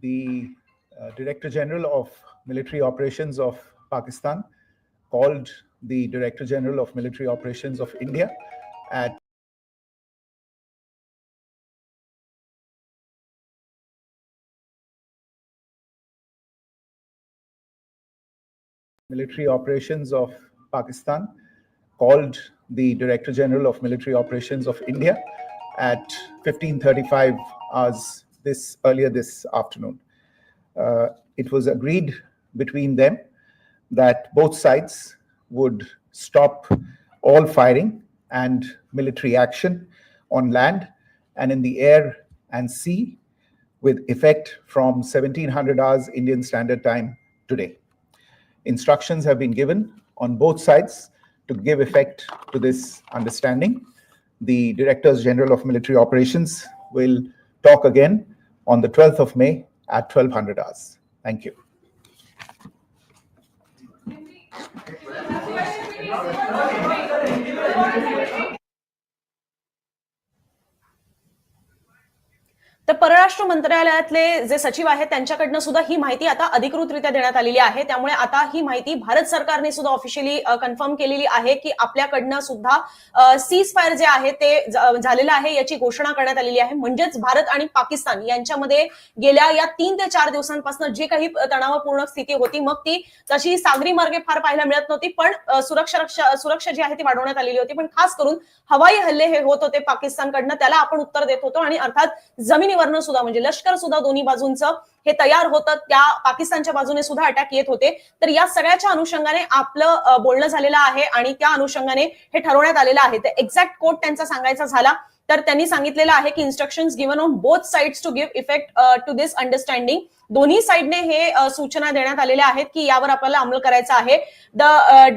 the uh, Director General of Military Operations of Pakistan called the Director General of Military Operations of India at Military Operations of Pakistan called the Director General of Military Operations of India at 15:35 hours this earlier this afternoon. Uh, it was agreed between them that both sides would stop all firing and military action on land and in the air and sea with effect from 1700 hours Indian Standard Time today. Instructions have been given on both sides to give effect to this understanding. The Directors General of Military Operations will talk again on the 12th of May at 1200 hours. Thank you. तर परराष्ट्र मंत्रालयातले जे सचिव आहेत त्यांच्याकडनं सुद्धा ही माहिती आता अधिकृतरित्या देण्यात आलेली आहे. त्यामुळे आता ही माहिती भारत सरकारने सुद्धा ऑफिशियली कन्फर्म केलेली आहे की आपल्याकडनं सुद्धा सीज फायर जे आहे ते झालेलं आहे याची घोषणा करण्यात आलेली आहे. म्हणजेच भारत आणि पाकिस्तान यांच्यामध्ये गेल्या या तीन ते चार दिवसांपासून जी काही तणावपूर्ण स्थिती होती मग ती तशी सागरी मार्गे फार पाहायला मिळत नव्हती पण सुरक्षा रक्षा- सुरक्षा जी आहे ती वाढवण्यात आलेली होती. पण खास करून हवाई हल्ले हे होत होते पाकिस्तानकडनं त्याला आपण उत्तर देत होतो आणि अर्थात जमिनीवरनं सुद्धा म्हणजे म्हणजे लष्कर सुद्धा दोन्ही बाजूंचं हे तयार होतं. त्या पाकिस्तानच्या बाजूने सुद्धा अटॅक येत होते. तर या सगळ्याच्या अनुषंगाने आपलं बोलणं झालेलं आहे आणि त्या अनुषंगाने हे ठरवण्यात आलेलं आहे. तर एक्झॅक्ट कोट त्यांचा सांगायचा झाला. तर त्यांनी सांगितलेलं आहे की instruction given on both sides to give effect to this understanding दोन्ही साइडने हे uh, सूचना देण्यात आलेल्या आहेत की यावर आपल्याला अंमल करायचा आहे. The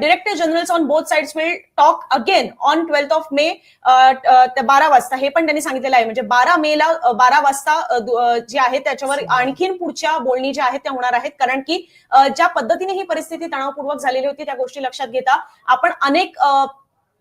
director generals on both sides will talk again on twelfth of May बारा वाजता. हे पण त्यांनी सांगितलेलं आहे. म्हणजे बारा मे ला uh, बारा वाजता uh, जे आहे त्याच्यावर आणखीन पुढच्या बोलणी ज्या आहेत त्या होणार आहेत. कारण की ज्या पद्धतीने ही परिस्थिती तणावपूर्वक झालेली होती त्या गोष्टी लक्षात घेता आपण अनेक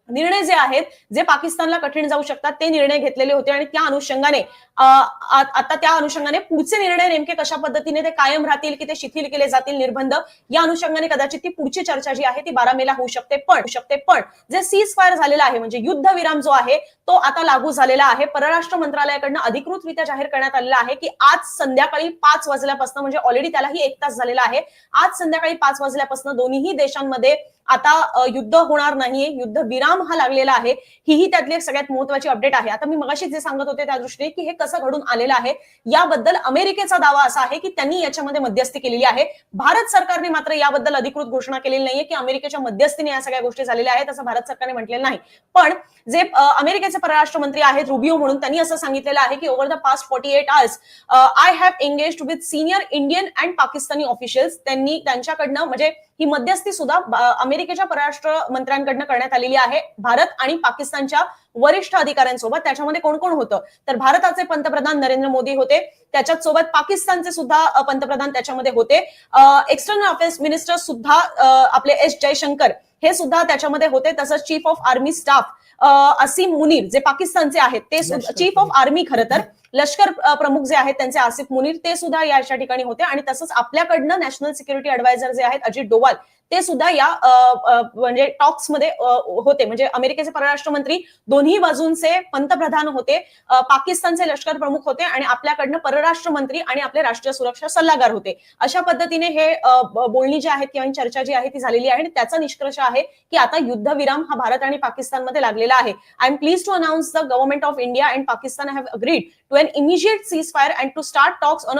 निर्णय जे आहेत जे पाकिस्तानला कठीण जाऊ शकतात ते निर्णय घेतलेले होते आणि त्या अनुषंगाने आता त्या अनुषंगाने पुढचे निर्णय नेमके कशा पद्धतीने ते कायम राहतील की ते शिथिल केले जातील निर्बंध या अनुषंगाने कदाचित ती पुढची चर्चा जी आहे ती बारा मेला होऊ शकते. पण होऊ शकते पण जे सीज फायर झालेला आहे म्हणजे युद्ध विराम जो आहे तो आता लागू झालेला आहे. परराष्ट्र मंत्रालयाकडनं अधिकृतरित्या जाहीर करण्यात आलेला आहे की आज संध्याकाळी पाच वाजल्यापासून म्हणजे ऑलरेडी त्यालाही एक तास झालेला आहे. आज संध्याकाळी पाच वाजल्यापासून दोन्ही देशांमध्ये आता युद्ध होणार नाहीये. युद्ध विराम हा लागलेला आहे. हीही त्यातली एक सगळ्यात महत्वाची अपडेट आहे. आता मी मगाशी जे सांगत होते त्या दृष्टीने की हे कसं घडून आलेलं आहे. याबद्दल अमेरिकेचा दावा असा आहे की त्यांनी याच्यामध्ये मध्यस्थी केलेली आहे. भारत सरकारने मात्र याबद्दल अधिकृत घोषणा केलेली नाहीये की अमेरिकेच्या मध्यस्थीने या सगळ्या गोष्टी झालेल्या आहेत असं भारत सरकारने म्हटलेलं नाही. पण जे अमेरिकेचे परराष्ट्र मंत्री आहेत रुबिओ म्हणून त्यांनी असं सांगितलेलं आहे की over the past forty eight hours I have engage with senior Indian and Pakistani officials त्यांनी त्यांच्याकडनं म्हणजे ही मध्यस्थी सुद्धा अमेरिकेच्या परराष्ट्र मंत्र्यांकडनं करण्यात आलेली आहे. भारत आणि पाकिस्तानच्या वरिष्ठ अधिकाऱ्यांसोबत त्याच्यामध्ये कोण कोण होतं? तर भारताचे पंतप्रधान नरेंद्र मोदी होते. त्याच्यात सोबत पाकिस्तानचे सुद्धा पंतप्रधान त्याच्यामध्ये होते. एक्सटर्नल अफेअर्स मिनिस्टर सुद्धा आपले एस जयशंकर हे सुद्धा त्याच्यामध्ये होते. तसंच chief of army staff Asim Munir जे पाकिस्तानचे आहेत ते चीफ ऑफ आर्मी खरं तर लष्कर प्रमुख जे आहेत त्यांचे आसिफ मुनीर ते सुद्धा याच्या ठिकाणी होते. आणि तसंच आपल्याकडनं नॅशनल सिक्युरिटी ऍडवायझर जे आहेत अजित डोवाल ते सुद्धा या म्हणजे टॉक्समध्ये होते. म्हणजे अमेरिकेचे परराष्ट्र मंत्री दोन्ही बाजूंचे पंतप्रधान होते. पाकिस्तानचे लष्कर प्रमुख होते आणि आपल्याकडनं परराष्ट्र मंत्री आणि आपले राष्ट्रीय सुरक्षा सल्लागार होते. अशा पद्धतीने हे बोलणी जी आहेत किंवा चर्चा जी आहे ती झालेली आहे. आणि त्याचा निष्कर्ष आहे की आता युद्धविराम हा भारत आणि पाकिस्तानमध्ये लागलेला आहे. I am please to announce the government of India and Pakistan have agreed to an immediate ceasefire and and to start talks on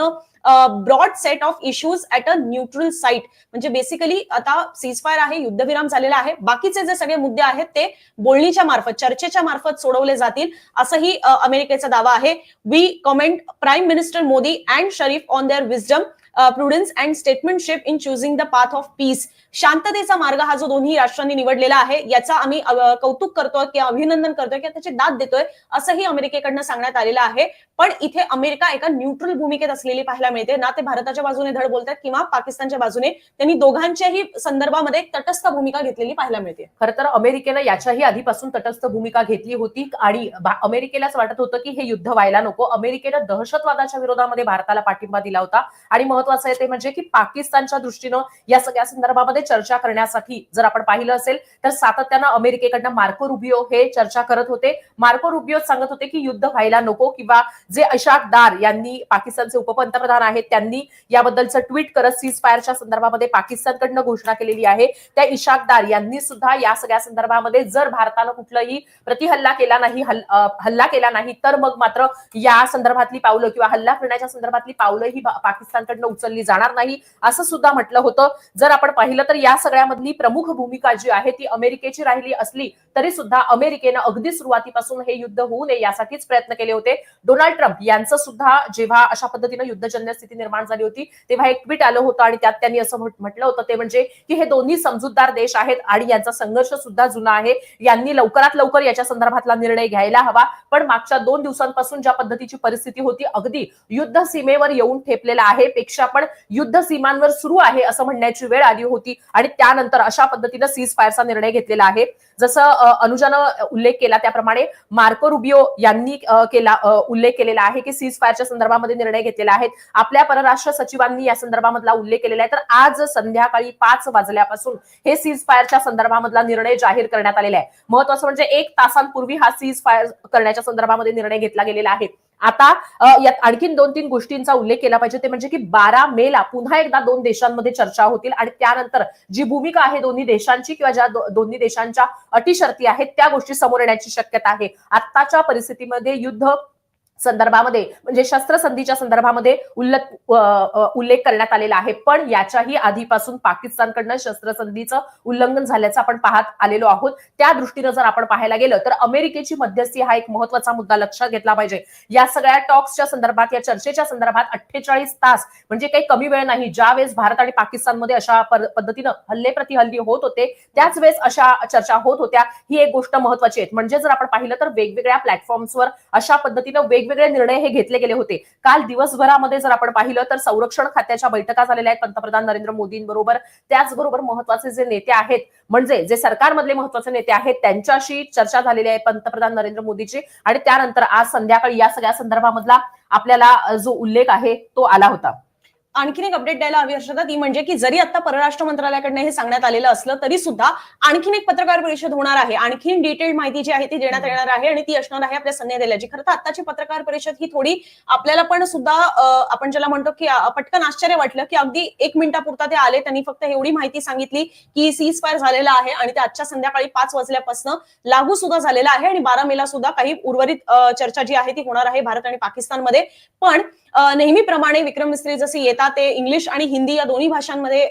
broad set of issues at a neutral site म्हणजे basically आता ceasefire आहे युद्धविराम झालेला आहे. बाकीचे जे सगळे मुद्दे आहेत ते बोलणीच्या मार्फत चर्चेच्या मार्फत सोडवले जातील असंही अमेरिकेचा दावा आहे. We comment prime minister Modi and Sharif on their wisdom prudence and statesmanship in choosing the path of peace शांततेचा मार्ग हा जो दोन्ही राष्ट्रांनी निवडलेला आहे याचा आम्ही कौतुक करतोय किंवा अभिनंदन करतोय किंवा त्याची दाद देतोय असंही अमेरिकेकडनं सांगण्यात आलेलं आहे. पण इथे अमेरिका एका न्यूट्रल भूमिकेत असलेली पाहायला मिळते. ना ते भारताच्या बाजूने धड बोलतात किंवा पाकिस्तानच्या बाजूने त्यांनी दोघांच्याही संदर्भामध्ये तटस्थ भूमिका घेतलेली पाहायला मिळते. खर तर अमेरिकेनं याच्याही आधीपासून तटस्थ भूमिका घेतली होती आणि अमेरिकेलाच वाटत होतं की हे युद्ध व्हायला नको. अमेरिकेनं दहशतवादाच्या विरोधामध्ये भारताला पाठिंबा दिला होता आणि महत्वाचं आहे ते म्हणजे की पाकिस्तानच्या दृष्टीनं या सगळ्या संदर्भामध्ये चर्चा करण्यासाठी जर आपण पाहिलं असेल तर सातत्यानं अमेरिकेकडनं मार्को रुबिओ हे चर्चा करत होते. मार्को रुबिओ सांगत होते की युद्ध व्हायला नको किंवा जे अशाक दार यांनी पाकिस्तानचे उपपंतप्रधान आहेत त्यांनी याबद्दलचं ट्विट करत सीज फायरच्या संदर्भामध्ये पाकिस्तानकडनं घोषणा केलेली आहे. त्या इशाक दार यांनी सुद्धा या सगळ्या संदर्भामध्ये जर भारतानं कुठलंही प्रतिहल्ला केला नाही हल्ला केला नाही तर मग मात्र या संदर्भातली पावलं किंवा हल्ला करण्याच्या संदर्भातली पावलं ही पाकिस्तानकडनं उचलली जाणार नाही असं सुद्धा म्हटलं होतं. जर आपण पाहिलं तर या सगळ्यामधली प्रमुख भूमिका जी आहे ती अमेरिकेची राहिली असली तरी सुद्धा अमेरिकेनं अगदी सुरुवातीपासून हे युद्ध होऊ नये यासाठीच प्रयत्न केले होते. डोनाल्ड ट्रम्प यांचं सुद्धा जेव्हा अशा पद्धतीनं युद्धजन्य स्थिती निर्माण झाली होती तेव्हा एक ट्विट आलं होतं आणि त्यात त्यांनी असं म्हटलं होतं ते म्हणजे की हे दोन्ही समजूतदार देश आहेत आणि यांचा संघर्ष सुद्धा जुना आहे. यांनी लवकरात लवकर याच्या संदर्भातला निर्णय घ्यायला हवा. पण मागच्या दोन दिवसांपासून ज्या पद्धतीची परिस्थिती होती अगदी युद्ध सीमेवर येऊन ठेपलेला आहे पेक्षा पण युद्ध सीमांवर सुरू आहे असं म्हणण्याची वेळ आली होती. आणि त्यानंतर अशा पद्धतीनं सीज फायरचा निर्णय घेतलेला आहे. जसं अनुजानं उल्लेख केला त्याप्रमाणे मार्को रुबिओ यांनी केला उल्लेख केलेला आहे की सीज फायरच्या संदर्भामध्ये निर्णय घेतलेला आहे. आपल्या परराष्ट्र सचिवांनी या संदर्भामधला उल्लेख केलेला आहे. तर आज संध्याकाळी पाच वाजल्यापासून हे सीज फायरच्या संदर्भामधला निर्णय जाहीर करण्यात आलेला आहे. महत्वाचं म्हणजे एक तासांपूर्वी हा सीज फायर करण्याच्या संदर्भामध्ये निर्णय घेतला गेलेला आहे. आता यात आणखीन दोन तीन गोष्टींचा उल्लेख केला पाहिजे. ते म्हणजे की बारा मेला पुन्हा एकदा दोन देशांमध्ये चर्चा होतील आणि त्यानंतर जी भूमिका आहे दोन्ही देशांची किंवा ज्या दोन्ही देशांच्या अटी शर्ती आहेत त्या गोष्टी समोर येण्याची शक्यता आहे. आत्ताच्या परिस्थितीमध्ये युद्ध संदर्भामध्ये म्हणजे शस्त्रसंधीच्या संदर्भामध्ये उल्लेख उल्लेख करण्यात आलेला आहे. पण याच्याही आधीपासून पाकिस्तानकडनं शस्त्रसंधीचं उल्लंघन झाल्याचं आपण पाहत आलेलो आहोत. त्या दृष्टीनं जर आपण पाहायला गेलं तर अमेरिकेची मध्यस्थी हा एक महत्त्वाचा मुद्दा लक्षात घेतला पाहिजे. या सगळ्या टॉक्सच्या संदर्भात या चर्चेच्या संदर्भात अठ्ठेचाळीस तास म्हणजे काही कमी वेळ नाही ज्या वेळेस भारत आणि पाकिस्तानमध्ये अशा पद्धतीनं हल्ले प्रतिहल्ली होत होते त्याच वेळेस अशा चर्चा होत होत्या. ही एक गोष्ट महत्वाची आहे. म्हणजे जर आपण पाहिलं तर वेगवेगळ्या प्लॅटफॉर्म्सवर अशा पद्धतीनं वेग वेगवेगळे निर्णय हे घेतले गेले होते. काल दिवसभरामध्ये जर आपण पाहिलं तर संरक्षण खात्याच्या बैठका झालेल्या आहेत पंतप्रधान नरेंद्र मोदींबरोबर. त्याचबरोबर महत्त्वाचे जे नेते आहेत म्हणजे जे सरकारमधले महत्त्वाचे नेते आहेत त्यांच्याशी चर्चा झालेली आहे पंतप्रधान नरेंद्र मोदीची. आणि त्यानंतर आज संध्याकाळी या सगळ्या संदर्भामधला आपल्याला जो उल्लेख आहे तो आला होता. आणखीन एक अपडेट द्यायला हवी हर्षदा ती म्हणजे की जरी आता परराष्ट्र मंत्रालयाकडनं हे सांगण्यात आलेलं असलं तरी सुद्धा आणखीन एक पत्रकार परिषद होणार आहे. आणखीन डिटेल्ड माहिती जी आहे ती देण्यात येणार आहे आणि ती असणार आहे आपल्या सन्या दिल्याची खरं तर आताची पत्रकार परिषद ही थोडी आपल्याला पण सुद्धा आपण ज्याला म्हणतो की पटकन आश्चर्य वाटलं की अगदी एक मिनिटापुरता ते आले. त्यांनी फक्त एवढी माहिती सांगितली की सीज फायर झालेला आहे आणि ते आजच्या संध्याकाळी पाच वाजल्यापासून लागू सुद्धा झालेला आहे आणि बारा मेला सुद्धा काही उर्वरित चर्चा जी आहे ती होणार आहे भारत आणि पाकिस्तानमध्ये. पण नेहमीप्रमाणे विक्रम मिस्त्री जसे येतात ते इंग्लिश आणि हिंदी या दोन्ही भाषांमध्ये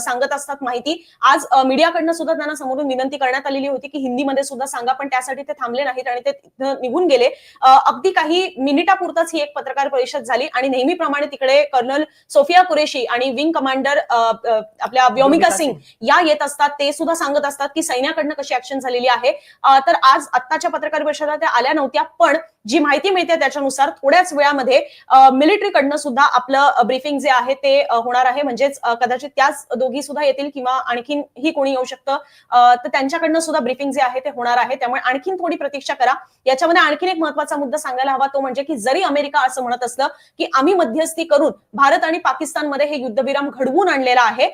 सांगत असतात माहिती. आज मीडियाकडनं सुद्धा त्यांना समोरून विनंती करण्यात आलेली होती की हिंदीमध्ये सुद्धा सांगा पण त्यासाठी ते थांबले नाहीत आणि ते निघून गेले. अगदी काही मिनिटापुरताच ही एक पत्रकार परिषद झाली आणि नेहमीप्रमाणे तिकडे कर्नल सोफिया कुरेशी आणि विंग कमांडर आपल्या व्योमिका सिंग या येत असतात. ते सुद्धा सांगत असतात की सैन्याकडनं कशी ऍक्शन झालेली आहे. तर आज आत्ताच्या पत्रकार परिषदात त्या आल्या नव्हत्या पण जी माहिती मिळते त्याच्यानुसार थोड्याच वेळामध्ये मिलिटरीकडनं सुद्धा आपलं ब्रीफिंग जे आहे ते होणार आहे. म्हणजेच कदाचित त्याच दोघी सुद्धा येतील किंवा आणखीन ही कोणी येऊ शकतं. तर त्यांच्याकडनं सुद्धा ब्रीफिंग जे आहे ते होणार आहे. त्यामुळे आणखीन थोडी प्रतीक्षा करा. याच्यामध्ये आणखीन एक महत्त्वाचा मुद्दा सांगायला हवा तो म्हणजे की जरी अमेरिका असं म्हणत असलं की आम्ही मध्यस्थी करून भारत आणि पाकिस्तानमध्ये हे युद्धविराम घडवून आणलेला आहे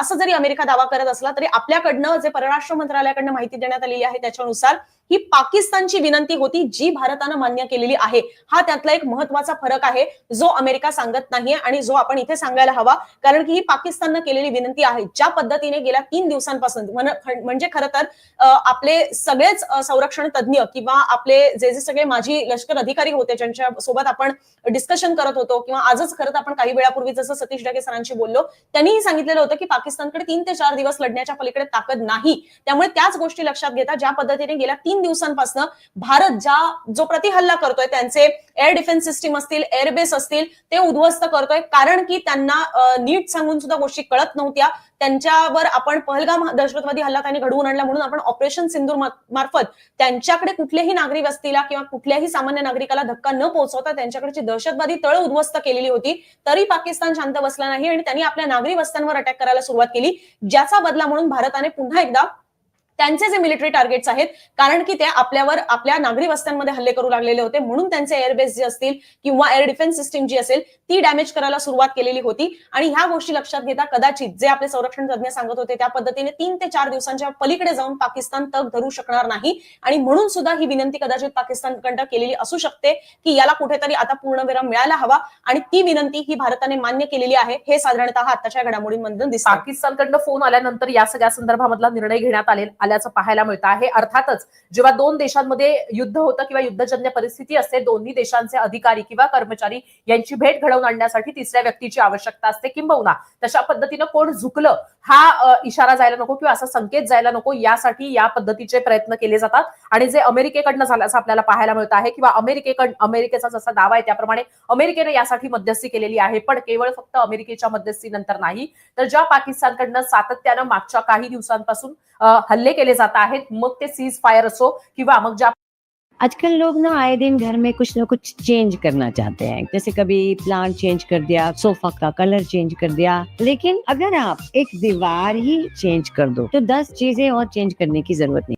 असं जरी अमेरिका दावा करत असला तरी आपल्याकडनं जे परराष्ट्र मंत्रालयाकडनं माहिती देण्यात आलेली आहे त्याच्यानुसार ही पाकिस्तानची विनंती होती जी भारतानं मान्य केलेली आहे. हा त्यातला एक महत्त्वाचा फरक आहे जो अमेरिका सांगत नाहीये आणि जो आपण इथे सांगायला हवा. कारण की ही पाकिस्ताननं केलेली विनंती आहे. ज्या पद्धतीने गेल्या तीन दिवसांपासून म्हणजे खरं तर आपले सगळेच संरक्षण तज्ज्ञ किंवा आपले जे जे सगळे माजी लष्कर अधिकारी होते ज्यांच्या सोबत आपण डिस्कशन करत होतो किंवा आजच खरं तर आपण काही वेळापूर्वी जसं सतीश डगे सरांशी बोललो त्यांनीही सांगितलेलं होतं की पाकिस्तानकडे तीन ते चार दिवस लढण्याच्या पलीकडे ताकद नाही. त्यामुळे त्याच गोष्टी लक्षात घेता ज्या पद्धतीने गेल्या तीन तीन दिवसांपासून भारत ज्या जो प्रतिहल्ला करतोय त्यांचे एअर डिफेन्स सिस्टीम असतील एअरबेस असतील ते उद्ध्वस्त करतोय. कारण की त्यांना नीट सांगून सुद्धा गोष्टी कळत नव्हत्या. त्यांच्यावर आपण पहलगाम दहशतवादी हल्ला त्यांनी घडवून आणला म्हणून आपण ऑपरेशन सिंदूर मार्फत त्यांच्याकडे कुठल्याही नागरिक वस्तीला किंवा कुठल्याही सामान्य नागरिकाला धक्का न पोहोचवता त्यांच्याकडची दहशतवादी तळ उद्ध्वस्त केलेली होती. तरी पाकिस्तान शांत बसला नाही आणि त्यांनी आपल्या नागरी वस्त्यांवर अटॅक करायला सुरुवात केली. ज्याचा बदला म्हणून भारताने पुन्हा एकदा त्यांचे जे मिलिटरी टार्गेट्स आहेत कारण की ते आपल्यावर आपल्या नागरी वस्त्यांमध्ये हल्ले करू लागलेले होते म्हणून त्यांचे एअरबेस जे असतील किंवा एअर डिफेन्स सिस्टीम जी असेल ती डॅमेज करायला सुरुवात केलेली होती. आणि ह्या गोष्टी लक्षात घेता कदाचित जे आपले संरक्षण तज्ञ सांगत होते त्या पद्धतीने तीन ते चार दिवसांच्या पलीकडे जाऊन पाकिस्तान तग धरू शकणार नाही. आणि म्हणून सुद्धा ही विनंती कदाचित पाकिस्तानकडं केलेली असू शकते की याला कुठेतरी आता पूर्णविराम मिळायला हवा. आणि ती विनंती ही भारताने मान्य केलेली आहे. हे साधारणतः आताच्या घडामोडींमधून दिसतं पाकिस्तानकडनं फोन आल्यानंतर या सगळ्या संदर्भामधला निर्णय घेण्यात आले आल्याचं पाहायला मिळतं आहे. अर्थातच जेव्हा दोन देशांमध्ये युद्ध होतं किंवा युद्धजन्य परिस्थिती असते दोन्ही देशांचे अधिकारी किंवा कर्मचारी यांची भेट घडवून आणण्यासाठी तिसऱ्या व्यक्तीची आवश्यकता असते. किंबहुना तशा पद्धतीनं कोण झुकलं हा इशारा जायला नको किंवा असा संकेत जायला नको यासाठी या पद्धतीचे प्रयत्न केले जातात. आणि जे अमेरिकेकडनं झालं असं आपल्याला पाहायला मिळतं आहे किंवा अमेरिकेकड अमेरिकेचा जसा दावा आहे त्याप्रमाणे अमेरिकेने यासाठी मध्यस्थी केलेली आहे पण केवळ फक्त अमेरिकेच्या मध्यस्थीनंतर नाही. तर ज्या पाकिस्तानकडनं सातत्यानं मागच्या काही दिवसांपासून हल्ले केले जात आहेत. मग ते सीज फायर असो किंवा मग ज्या आजकल लोग ना आए दिन घर में कुछ ना कुछ चेंज करना चाहते हैं. जैसे कभी प्लांट चेंज कर दिया सोफा का कलर चेंज कर दिया. लेकिन अगर आप एक दीवार ही चेंज कर दो तो दस चीज़ें और चेंज करने की ज़रूरत नहीं।